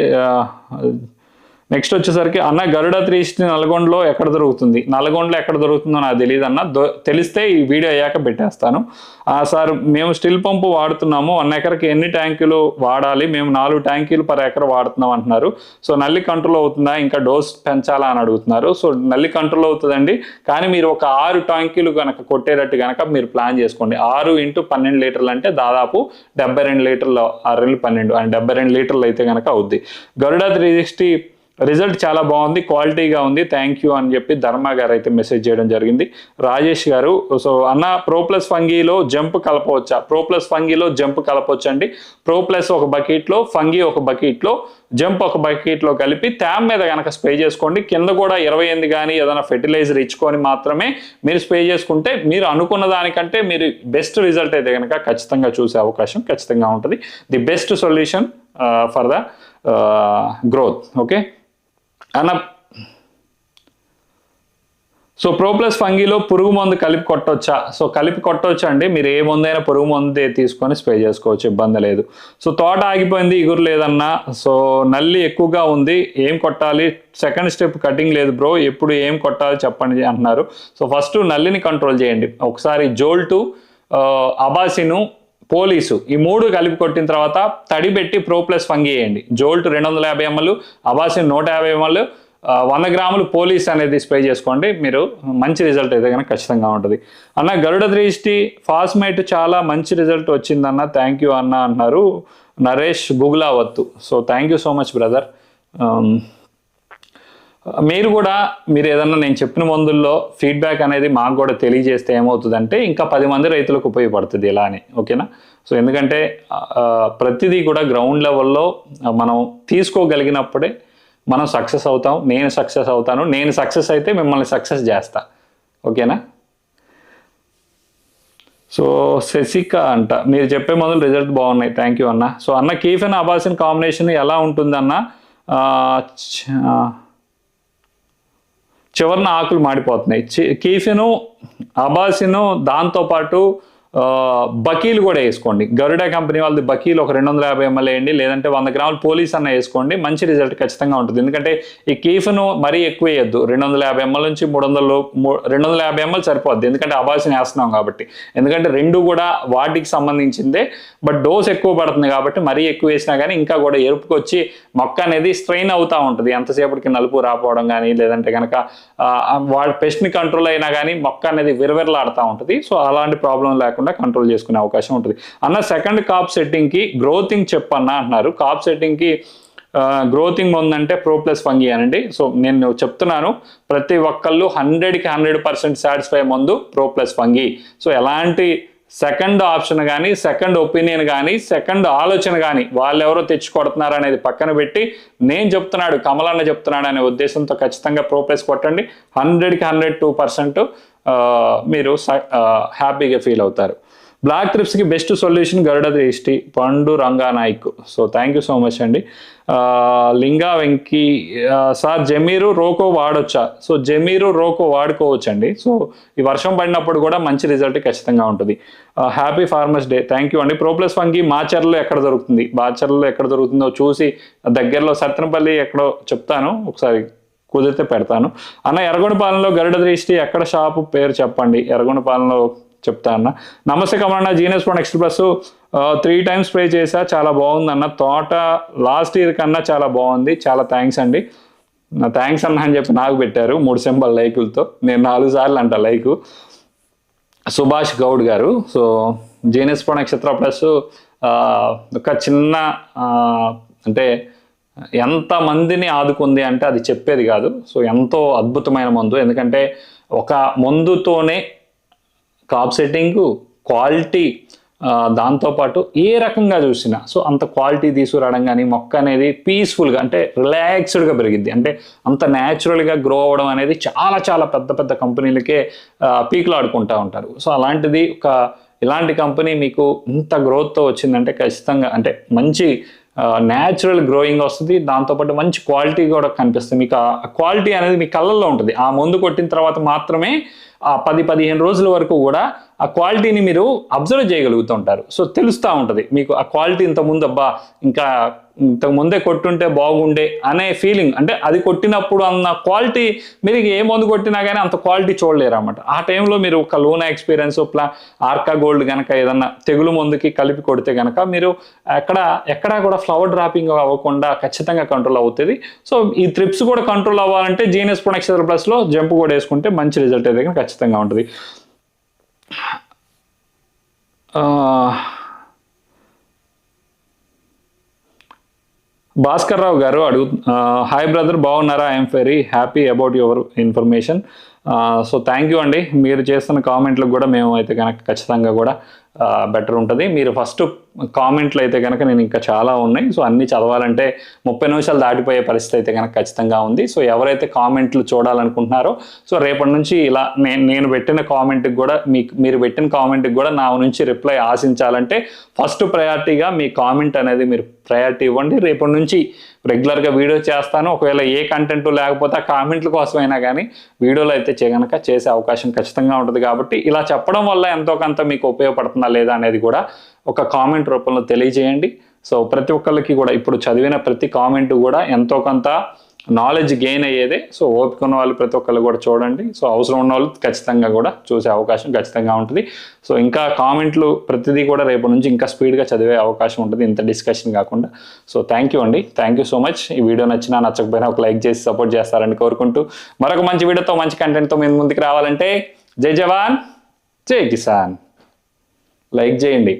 నెక్స్ట్ వచ్చేసరికి అన్న గరుడ త్రీ సిక్స్టీ నల్గొండలో ఎక్కడ దొరుకుతుంది? నల్గొండలో ఎక్కడ దొరుకుతుందో నాకు తెలియదు అన్న తెలిస్తే ఈ వీడియో అయ్యాక పెట్టేస్తాను. ఆ, సార్ మేము స్టిల్ పంపు వాడుతున్నాము వన్ ఎకర్కి ఎన్ని ట్యాంకులు వాడాలి? మేము నాలుగు ట్యాంకులు పర్ ఎకర్ వాడుతున్నాం అంటున్నారు. సో నల్లి కంట్రోల్ అవుతుందా? ఇంకా డోస్ పెంచాలా అని అడుగుతున్నారు. సో నల్లి కంట్రోల్ అవుతుందండి. కానీ మీరు ఒక ఆరు ట్యాంకులు కనుక కొట్టేటట్టు కనుక మీరు ప్లాన్ చేసుకోండి. ఆరు ఇంటూ పన్నెండు లీటర్లు అంటే దాదాపు డెబ్బై రెండు లీటర్లు ఆరు రెండు పన్నెండు అండ్ డెబ్బై రెండు లీటర్లు అయితే కనుక అవుద్ది. గరుడ త్రీ సిక్స్టీ రిజల్ట్ చాలా బాగుంది క్వాలిటీగా ఉంది. థ్యాంక్ యూ అని చెప్పి ధర్మ గారు అయితే మెసేజ్ చేయడం జరిగింది. రాజేష్ గారు సో అన్న ప్రో ప్లస్ ఫంగీలో జంప్ కలపవచ్చా? ప్రో ప్లస్ ఫంగీలో జంప్ కలపవచ్చు అండి ప్రో ప్లస్ ఒక బకెట్లో ఫంగీ ఒక బకెట్లో జంప్ ఒక బకెట్లో కలిపి ట్యామ్ మీద కనుక స్ప్రే చేసుకోండి. కింద కూడా ఇరవై ఎనిమిది కానీ ఏదైనా ఫెర్టిలైజర్ ఇచ్చుకొని మాత్రమే మీరు స్ప్రే చేసుకుంటే మీరు అనుకున్న దానికంటే మీరు బెస్ట్ రిజల్ట్ అయితే కనుక ఖచ్చితంగా చూసే అవకాశం ఖచ్చితంగా ఉంటుంది. The best solution for the growth. Okay? అన్న సో ప్రోప్లస్ ఫంగీలో పురుగు మందు కలిపి కొట్టొచ్చా? సో కలిపి కొట్టొచ్చా అండి. మీరు ఏ మందైనా పురుగు మందు తీసుకొని స్ప్రే చేసుకోవచ్చు. ఇబ్బంది లేదు. సో తోట ఆగిపోయింది ఇగురు లేదన్నా. సో నల్లి ఎక్కువగా ఉంది. ఏం కొట్టాలి? సెకండ్ స్టెప్ కటింగ్ లేదు బ్రో ఎప్పుడు ఏం కొట్టాలి చెప్పండి అంటున్నారు. సో ఫస్ట్ నల్లిని కంట్రోల్ చేయండి. ఒకసారి జోల్టు అబాసిను పోలీసు ఈ మూడు కలిపి కొట్టిన తర్వాత తడిబెట్టి ప్రో ప్లస్ ఫంగి వేయండి. జోల్ట్ రెండు వందల యాభై ఎంఎల్ అబాసిన్ నూట యాభై ఎంఎల్ వంద గ్రాములు పోలీస్ అనేది స్ప్రే చేసుకోండి. మీరు మంచి రిజల్ట్ అయితే కనుక ఖచ్చితంగా ఉంటుంది. అన్న గరుడ దృష్టి ఫాస్మేట్ చాలా మంచి రిజల్ట్ వచ్చిందన్న థ్యాంక్ యూ అన్న అన్నారు Naresh Gugulavath. So thank you so much brother మీరు కూడా మీరు ఏదన్నా నేను చెప్పిన మందుల్లో ఫీడ్బ్యాక్ అనేది మాకు కూడా తెలియజేస్తే ఏమవుతుందంటే ఇంకా పది మంది రైతులకు ఉపయోగపడుతుంది ఇలా అని ఓకేనా? సో ఎందుకంటే ప్రతిదీ కూడా గ్రౌండ్ లెవెల్లో మనం తీసుకోగలిగినప్పుడే మనం సక్సెస్ అవుతాం నేను సక్సెస్ అవుతాను నేను సక్సెస్ అయితే మిమ్మల్ని సక్సెస్ చేస్తా ఓకేనా? సో శశిక అంట మీరు చెప్పే మందులు రిజల్ట్ బాగున్నాయి థ్యాంక్ యూ అన్న. సో అన్న కీఫ్ అండ్ అబాసిన్ కాంబినేషన్ ఎలా ఉంటుందన్న చ- చివరిన ఆకులు మాడిపోతున్నాయి. చి- అబాసిను దాంతోపాటు పాటు బకీలు కూడా వేసుకోండి. గరుడా కంపెనీ వాళ్ళది బకీలు ఒక రెండు వందల యాభై ఎంఎల్ వేయండి లేదంటే వంద గ్రాములు పోలీస్ అన్న వేసుకోండి మంచి రిజల్ట్ ఖచ్చితంగా ఉంటుంది. ఎందుకంటే ఈ కీఫ్ను మరీ ఎక్కువ వేయద్దు. రెండు వందల యాభై ఎంఎల్ నుంచి మూడు వందలు రెండు వందల యాభై ఎంఎల్ సరిపోద్ది. ఎందుకంటే అబాసిన్ వేస్తున్నాం కాబట్టి. ఎందుకంటే రెండు కూడా వాటికి సంబంధించిందే బట్ డోస్ ఎక్కువ పడుతుంది కాబట్టి మరీ ఎక్కువ వేసినా కానీ ఇంకా కూడా ఎరుపుకొచ్చి మొక్క అనేది స్ట్రెయిన్ అవుతూ ఉంటుంది. ఎంతసేపటికి నలుపు రాపోవడం కానీ లేదంటే కనుక వాళ్ళ పెస్ట్ని కంట్రోల్ అయినా కానీ మొక్క అనేది విరవిరలాడుతూ ఉంటుంది. సో అలాంటి ప్రాబ్లం లేకుండా కంట్రోల్ చేసుకునే అవకాశం ఉంటుంది. అన్న సెకండ్ కాప్ సెట్టింగ్కి గ్రోతింగ్ చెప్పన్నా అంటున్నారు. కాప్ సెట్టింగ్కి గ్రోతింగ్ ఉందంటే ప్రో ప్లస్ ఫంగి అనండి. సో నేను చెప్తున్నాను ప్రతి ఒక్కళ్ళు హండ్రెడ్కి హండ్రెడ్ పర్సెంట్ సాటిస్ఫై ముందు ప్రో ప్లస్ ఫంగి సో ఎలాంటి సెకండ్ ఆప్షన్ కానీ సెకండ్ ఒపీనియన్ కానీ సెకండ్ ఆలోచన కానీ వాళ్ళు ఎవరో తెచ్చి కొడుతున్నారు అనేది పక్కన పెట్టి నేను చెప్తున్నాడు కమలన్న చెప్తున్నాడు అనే ఉద్దేశంతో ఖచ్చితంగా ప్రోప్రెస్ కొట్టండి. హండ్రెడ్కి హండ్రెడ్ టూ పర్సెంట్ మీరు హ్యాపీగా ఫీల్ అవుతారు. బ్లాక్ ట్రిప్స్కి best solution Garuda Drishti Pandu Ranganayak so thank you so much అండి. లింగా వెంకి సార్ జమీరు రోకో వాడొచ్చా? సో జమీరు రోకో వాడుకోవచ్చు అండి సో ఈ వర్షం పడినప్పుడు కూడా మంచి రిజల్ట్ ఖచ్చితంగా ఉంటుంది. Happy farmers day thank you అండి. ప్రోప్లస్ ఫంకి మాచర్లో ఎక్కడ దొరుకుతుంది? మాచర్లో ఎక్కడ దొరుకుతుందో చూసి దగ్గరలో సత్రంపల్లి ఎక్కడో చెప్తాను. ఒకసారి కుదిరితే పెడతాను. అన్న ఎర్రగొండపాలెంలో గరుడ దృష్టి ఎక్కడ షాపు పేరు చెప్పండి? ఎర్రగొండపాలెంలో చెప్తా అన్న. నమస్తే కమలన్న genius one X plus three times spray చేసా చాలా బాగుంది అన్న. తోట లాస్ట్ ఇయర్ కన్నా చాలా బాగుంది. చాలా థ్యాంక్స్ అండి. నా థ్యాంక్స్ అన్న అని చెప్పి నాకు పెట్టారు. మూడు సింబల్ లైకులతో నేను నాలుగు సార్లు అంట like Subhash Goud garu. So genius pro Nakshatra plus ఒక చిన్న అంటే ఎంత మందిని ఆదుకుంది అంటే అది చెప్పేది కాదు. సో ఎంతో అద్భుతమైన మందు. ఎందుకంటే ఒక మందుతోనే కాప్ సెట్టింగ్ క్వాలిటీ దాంతోపాటు ఏ రకంగా చూసినా. సో అంత క్వాలిటీ తీసుకురావడం కానీ మొక్క అనేది పీస్ఫుల్గా అంటే రిలాక్స్డ్గా పెరిగిద్ది. అంటే అంత న్యాచురల్గా గ్రో అవ్వడం అనేది చాలా చాలా పెద్ద పెద్ద కంపెనీలకే పీకులు ఆడుకుంటూ ఉంటారు. సో అలాంటిది ఒక ఇలాంటి కంపెనీ మీకు ఇంత గ్రోత్తో వచ్చిందంటే ఖచ్చితంగా అంటే మంచి న్యాచురల్ గ్రోయింగ్ వస్తుంది. దాంతోపాటు మంచి క్వాలిటీ కూడా కనిపిస్తుంది. మీకు ఆ క్వాలిటీ అనేది మీ కళ్ళల్లో ఉంటుంది. ఆ మందు కొట్టిన తర్వాత మాత్రమే ఆ పది పదిహేను రోజుల వరకు కూడా ఆ క్వాలిటీని మీరు అబ్జర్వ్ చేయగలుగుతుంటారు సో తెలుస్తూ ఉంటుంది. మీకు ఆ క్వాలిటీ ఇంత ముందు అబ్బా ఇంకా ఇంతకు ముందే కొట్టుంటే బాగుండే అనే ఫీలింగ్. అంటే అది కొట్టినప్పుడు అన్న క్వాలిటీ మీరు ఏ మందు కొట్టినా కానీ అంత క్వాలిటీ చూడలేరు అనమాట ఆ టైంలో మీరు ఒక లోనా ఎక్స్పీరియన్స్ ప్లా ఆర్కా గోల్డ్ కనుక ఏదన్నా తెగులు మందుకి కలిపి కొడితే కనుక మీరు ఎక్కడ ఎక్కడా కూడా ఫ్లవర్ డ్రాపింగ్ అవ్వకుండా ఖచ్చితంగా కంట్రోల్ అవుతుంది. సో ఈ ట్రిప్స్ కూడా కంట్రోల్ అవ్వాలంటే జీనియస్ ప్రొడక్షన్ ప్లస్లో జంప్ కూడా వేసుకుంటే మంచి రిజల్ట్ అయితే ఖచ్చితంగా ఉంటుంది. భాస్కర్ రావు గారు అడుగు హాయ్ బ్రదర్ బాగున్నారా? I'm very happy about your information. So thank you అండి. మీరు చేస్తున్న కామెంట్లకు కూడా మేము అయితే కనుక ఖచ్చితంగా కూడా బెటర్ ఉంటుంది. మీరు ఫస్ట్ కామెంట్లు అయితే కనుక నేను ఇంకా చాలా ఉన్నాయి. సో అన్నీ చదవాలంటే ముప్పై నిమిషాలు దాటిపోయే పరిస్థితి అయితే కనుక ఖచ్చితంగా ఉంది. సో ఎవరైతే కామెంట్లు చూడాలనుకుంటున్నారో సో రేపటి నుంచి ఇలా నేను నేను పెట్టిన కామెంట్కి కూడా మీకు మీరు పెట్టిన కామెంట్కి కూడా నా నుంచి రిప్లై ఆశించాలంటే ఫస్ట్ ప్రయారిటీగా మీ కామెంట్ అనేది మీరు ప్రయారిటీ ఇవ్వండి. రేపటి నుంచి రెగ్యులర్గా వీడియో చేస్తాను. ఒకవేళ ఏ కంటెంట్ లేకపోతే ఆ కామెంట్ల కోసమైనా కానీ వీడియోలు అయితే చేయగనక చేసే అవకాశం ఖచ్చితంగా ఉంటుంది కాబట్టి ఇలా చెప్పడం వల్ల ఎంతో కొంత మీకు ఉపయోగపడుతుందా లేదా అనేది కూడా ఒక కామెంట్ రూపంలో తెలియజేయండి. సో ప్రతి ఒక్కళ్ళకి కూడా ఇప్పుడు చదివిన ప్రతి కామెంట్ కూడా ఎంతో కొంత నాలెడ్జ్ గెయిన్ అయ్యేదే. సో ఓపిక ఉన్న వాళ్ళు ప్రతి ఒక్కళ్ళు కూడా చూడండి. సో అవసరం ఉన్న వాళ్ళు ఖచ్చితంగా కూడా చూసే అవకాశం ఖచ్చితంగా ఉంటుంది. సో ఇంకా కామెంట్లు ప్రతిదీ కూడా రేపు నుంచి ఇంకా స్పీడ్గా చదివే అవకాశం ఉంటుంది. ఇంత డిస్కషన్ కాకుండా. సో థ్యాంక్ యూ అండి. థ్యాంక్ యూ సో మచ్ ఈ వీడియో నచ్చినా నచ్చకపోయినా ఒక లైక్ చేసి సపోర్ట్ చేస్తారని కోరుకుంటూ మరొక మంచి వీడియోతో మంచి కంటెంట్తో మేము ముందుకు రావాలంటే జై జవాన్ జై కిసాన్. లైక్ చేయండి.